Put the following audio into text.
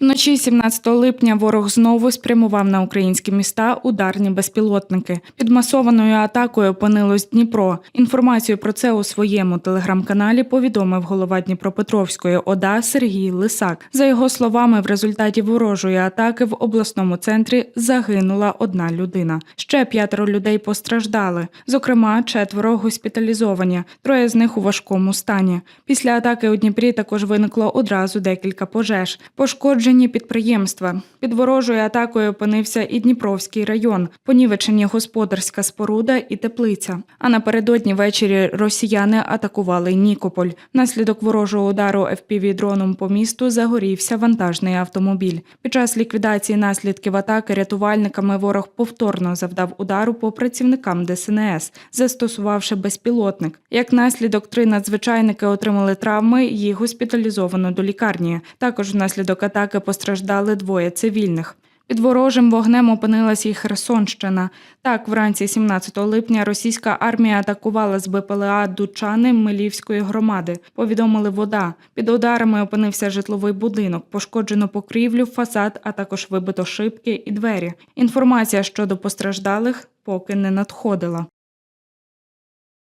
Вночі 17 липня ворог знову спрямував на українські міста ударні безпілотники. Під масованою атакою опинилось Дніпро. Інформацію про це у своєму телеграм-каналі повідомив голова Дніпропетровської ОДА Сергій Лисак. За його словами, в результаті ворожої атаки в обласному центрі загинула одна людина. Ще п'ятеро людей постраждали. Зокрема, четверо госпіталізовані, троє з них у важкому стані. Після атаки у Дніпрі також виникло одразу декілька пожеж. Пошкоджені підприємства. Під ворожою атакою опинився і Дніпровський район, понівечені господарська споруда і теплиця. А напередодні ввечері росіяни атакували Нікополь. Внаслідок ворожого удару FPV-дроном по місту загорівся вантажний автомобіль. Під час ліквідації наслідків атаки рятувальниками ворог повторно завдав удару по працівникам ДСНС, застосувавши безпілотник. Як наслідок, три надзвичайники отримали травми, їх госпіталізовано до лікарні. Також внаслідок атаки постраждали двоє цивільних. Під ворожим вогнем опинилась і Херсонщина. Так, вранці 17 липня російська армія атакувала з БПЛА Дучани Милівської громади. Повідомили вода. Під ударами опинився житловий будинок, пошкоджено покрівлю, фасад, а також вибито шибки і двері. Інформація щодо постраждалих поки не надходила.